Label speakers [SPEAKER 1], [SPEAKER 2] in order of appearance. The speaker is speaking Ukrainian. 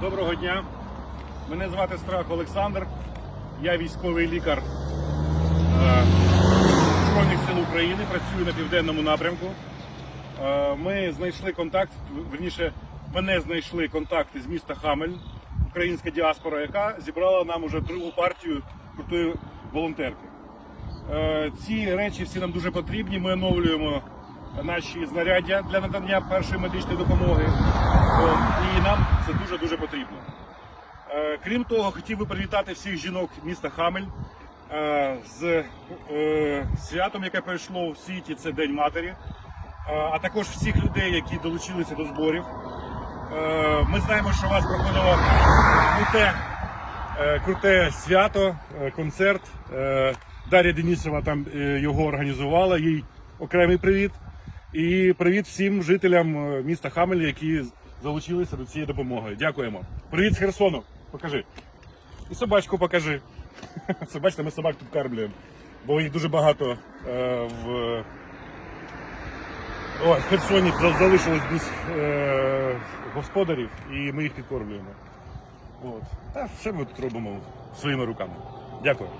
[SPEAKER 1] Доброго дня. Мене звати Страх Олександр. Я військовий лікар е, Збройних сил України, працюю на південному напрямку. Е, Ми знайшли контакт, верніше, мене знайшли контакти з міста Хамель, українська діаспора, яка зібрала нам уже другу партію крутої волонтерки. Е, Ці речі всі нам дуже потрібні. Ми оновлюємо наші знаряддя для надання першої медичної допомоги. І нам це дуже дуже потрібно. Е, Крім того, хотів би привітати всіх жінок міста Хамель е, з е, святом, яке пройшло в світі. Це День Матері, а також всіх людей, які долучилися до зборів. Ми знаємо, що у вас проходило круте, круте свято, концерт. Дар'я Денісова там його організувала. Їй окремий привіт. І привіт всім жителям е, міста Хамель, які залучилися до цієї допомоги. Дякуємо. Привіт з Херсону. Покажи. І собачку покажи. Бачите, ми собак тут кормлюємо. Бо їх дуже багато е, в. О, в Херсоні залишилось без е, господарів, і ми їх підкормлюємо. От. Та все ми тут робимо своїми руками. Дякую.